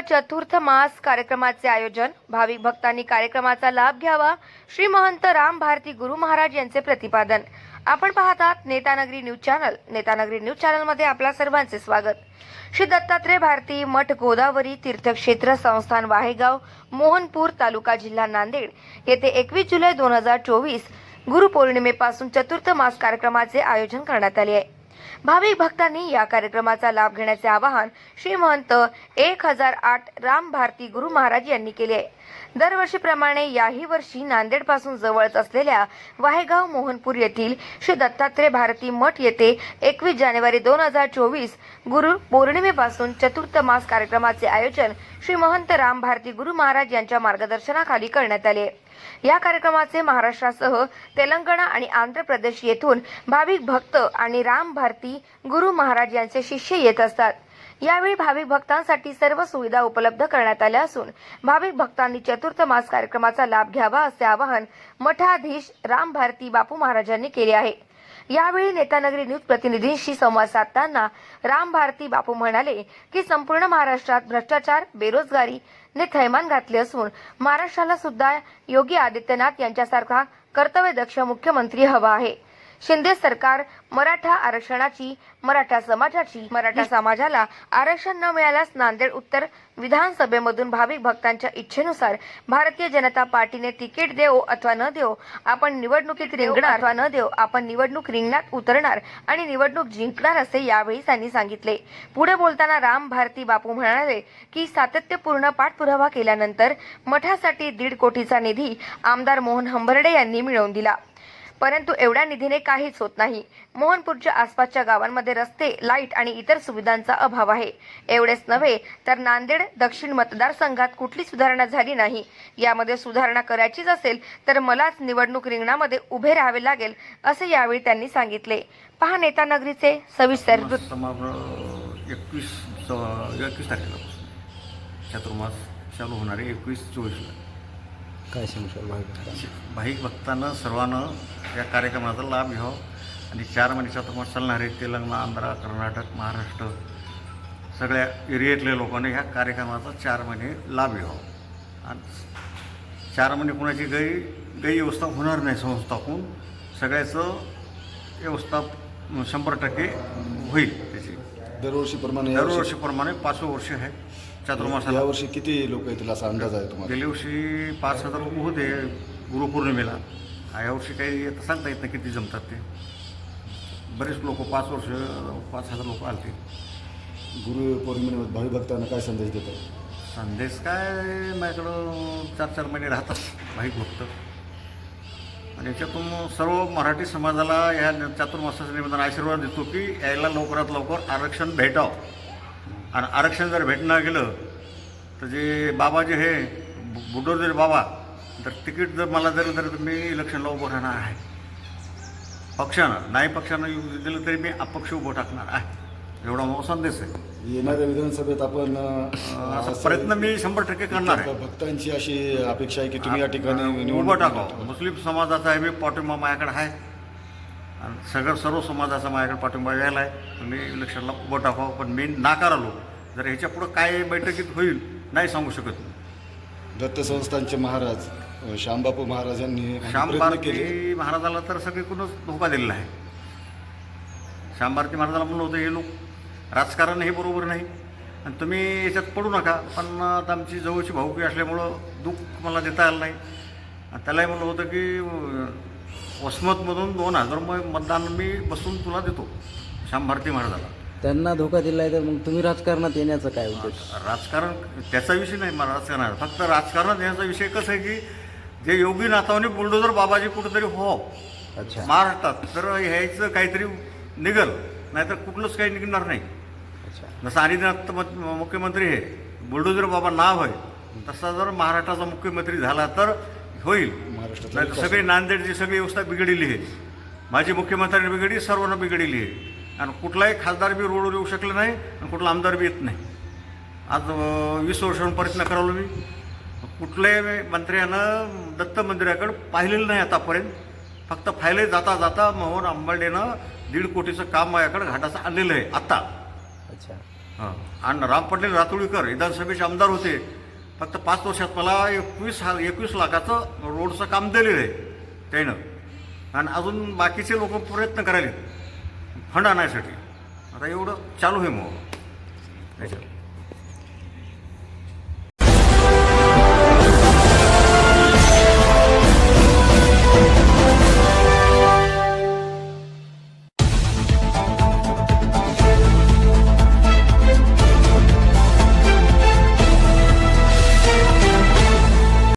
चतुर्थ मास कार्यक्रमाचे आयोजन. भाविक भक्तांनी कार्यक्रमाचा लाभ घ्यावा. श्री महंत राम भारती गुरु महाराज यांचे प्रतिपादन. आपण पाहतात Netanagari news channel. Netanagari news चॅनलमध्ये आपल्या सर्वांचे स्वागत. श्री दत्तात्रय भारती मठ गोदावरी तीर्थक्षेत्र संस्थान वाहेगाव मोहनपूर तालुका जिल्हा नांदेड. येथे एकवीस जुलै दोन हजार चोवीस गुरुपौर्णिमेपासून चतुर्थ मास कार्यक्रमाचे आयोजन करण्यात आले आहे. भाविक भक्तांनी या कार्यक्रमाचा लाभ घेण्याचे आवाहन श्री महंत एक हजार आठ राम भारती गुरु महाराज यांनी केले आहे. दरवर्षीप्रमाणे याही वर्षी नांदेडपासून जवळच असलेल्या वाहेगाव मोहनपूर येथील श्री दत्तात्रय भारती मठ येथे एकवीस जानेवारी दोन हजार चोवीस गुरु पौर्णिमेपासून चतुर्थ मास कार्यक्रमाचे आयोजन श्री महंत राम भारती गुरु महाराज यांच्या मार्गदर्शनाखाली करण्यात आले. या कार्यक्रमाचे महाराष्ट्रासह तेलंगणा आणि आंध्र प्रदेश येथून भाविक भक्त आणि राम भारती गुरु महाराज यांचे शिष्य येत असतात. यावेळी भाविक भक्तांसाठी सर्व सुविधा उपलब्ध करण्यात आल्या असून भाविक भक्तांनी चतुर्थ मास कार्यक्रमाचा लाभ घ्यावा असे आवाहन मठाधीश राम भारती बापू महाराजांनी केले आहे. यावेळी नेतानगरी न्यूज प्रतिनिधींशी संवाद साधताना राम भारती बापू म्हणाले की संपूर्ण महाराष्ट्रात भ्रष्टाचार बेरोजगारी ने थैमान घातले असून महाराष्ट्राला सुद्धा योगी आदित्यनाथ यांच्यासारखा कर्तव्यदक्ष मुख्यमंत्री हवा आहे. शिंदे सरकार मराठा आरक्षणाची मराठा समाजाची मराठा समाजाला आरक्षण न मिळाल्यास नांदेड उत्तर विधानसभेमधून भाविक भक्तांच्या इच्छेनुसार भारतीय जनता पार्टीने तिकीट देवो अथवा न देवो आपण निवडणुकीत रिंगणार अथवा न देव आपण निवडणूक रिंगणात उतरणार आणि निवडणूक जिंकणार असे यावेळी त्यांनी सांगितले. पुढे बोलताना राम भारती बापू म्हणाले की सातत्यपूर्ण पाठपुरावा केल्यानंतर मठासाठी दीड कोटीचा निधी आमदार मोहन हंबर्डे यांनी मिळवून दिला. परंतु एवढ्या निधीने काहीच होत नाही. मोहनपूरच्या आसपासच्या गावांमध्ये रस्ते लाइट आणि इतर सुविधांचा अभाव आहे. एवढेच नव्हे तर नांदेड दक्षिण मतदारसंघात कुठली सुधारणा झाली नाही? यामध्ये सुधारणा करायचीच असेल तर मलाच निवडणूक रिंगणामध्ये उभे राहावे लागेल असे यावेळी त्यांनी सांगितले. पहा नेता नगरीचे सविस्तर एकवीस एकवीस तारखेला चातुर्मास चालू होणारे एकवीस चोवीसला. काय सांगशाल भाई भाविक भक्तांना सर्वांना या कार्यक्रमाचा लाभ घ्यावा. आणि चार महिने चातुर्मास चालणारे तेलंगणा आंध्र कर्नाटक महाराष्ट्र सगळ्या एरियातल्या लोकांनी ह्या कार्यक्रमाचा चार महिने लाभ घ्यावा. आणि चार महिने कोणाची गै गैरव्यवस्था होणार नाही संस्थाकून सगळ्याचं व्यवस्था शंभर टक्के होईल त्याची. दरवर्षीप्रमाणे दरवर्षीप्रमाणे पाचवं वर्ष आहे. चातुर्मासाला. यावर्षी किती लोक येतील असा अंदाज आहे तुम्हाला? गेल्या वर्षी पाच हजार लोक होते गुरुपौर्णिमेला. यावर्षी काही आता सांगता येत नाही किती जमतात ते. बरेच लोक पाच वर्ष पाच हजार लोक आलते. गुरु पौर्णिमेवर भावी भक्तांना काय संदेश देतात? संदेश काय? माझ्याकडं चार चार महिने राहतात भाविक भक्त. आणि याच्यातून सर्व मराठी समाजाला या चातुर्मासाच्या निमित्तानं आशीर्वाद देतो की यायला लवकरात लवकर आरक्षण भेटावं. आणि आरक्षण जर भेटणं गेलं तर जे बाबा जे हे बुडोदर बाबा तर तिकीट जर मला जर तर मी इलेक्शनला उभं राहणार आहे. पक्षानं नाही पक्षानं दिलं तरी मी अपक्ष उभं टाकणार आहे. एवढा मोठा संदेश आहे. येणाऱ्या विधानसभेत आपण असा प्रयत्न मी शंभर टक्के करणार आहे. भक्तांची अशी अपेक्षा आहे की तुम्ही या ठिकाणी उभं टाकावं. मुस्लिम समाजाचा आहे मी पाठिंबा माझ्याकडे आहे. आणि सगळं सर्व समाजाचा माझ्याकडे पाठिंबा यायला आहे. मी इलेक्शनला उभं टाकावं पण मी नाकार आलो जर ह्याच्या पुढं काय बैठकीत होईल नाही सांगू शकत. दत्त संस्थानचे महाराज श्यामबापू महाराज यांनी श्याम प्रयत्न केले भारती महाराजाला तर सगळीकडूनच धोका दिलेला आहे. श्याम भारती महाराजाला म्हणलं होतं हे लोक राजकारण हे बरोबर नाही. आणि तुम्ही याच्यात पडू नका पण आता आमची जवळची भाऊकी असल्यामुळं दुःख मला देता आलं नाही. त्यालाही म्हणलं होतं की वसमतमधून दोन हजार रुपये मतदान मी बसून तुला देतो. श्याम भारती महाराजाला त्यांना धोका दिलाय तर मग तुम्ही राजकारणात येण्याचं काय उद्देश? राजकारण त्याचा विषय नाही मला राजकारणात. फक्त राजकारणात येण्याचा विषय कसं आहे की जे योगी नाथावनी बुलडोजर बाबाजी कुठेतरी हो. अच्छा. महाराष्ट्रात तर ह्याचं काहीतरी निघल. नाहीतर कुठलंच काही निघणार नाही. अच्छा. जसं आदिनाथ मुख्यमंत्री आहे. बुलडोजर बाबा नाव आहे. तसा जर महाराष्ट्राचा मुख्यमंत्री झाला तर होईल. महाराष्ट्राचा नाही सगळी नांदेडची सगळी व्यवस्था बिघडलेली आहे. माझी मुख्यमंत्र्यांनी बिघडली सर्वांना बिघडलेली आहे. आणि कुठलाही खासदार बी रोडवर येऊ शकले नाही आणि कुठला आमदार बी येत नाही. आज वीस वर्षांहून प्रयत्न करावलो मी कुठल्याही मंत्र्यानं दत्त मंदिराकडे पाहिलेलं नाही आतापर्यंत. फक्त फायले जाता जाता मोहन आंबाडेनं दीड कोटीचं काम माझ्याकडे घाटाचं आणलेलं आहे आत्ता अच्छा. हां. आणि राम पाटील रातोळीकर विधानसभेचे आमदार होते. फक्त पाच वर्षात मला एकवीस हा एकवीस लाखाचं रोडचं काम दिलेलं आहे त्यानं. आणि अजून बाकीचे लोक प्रयत्न करायले फंड आणायसाठी. आता एवढं चालू आहे मग. त्याच्यात.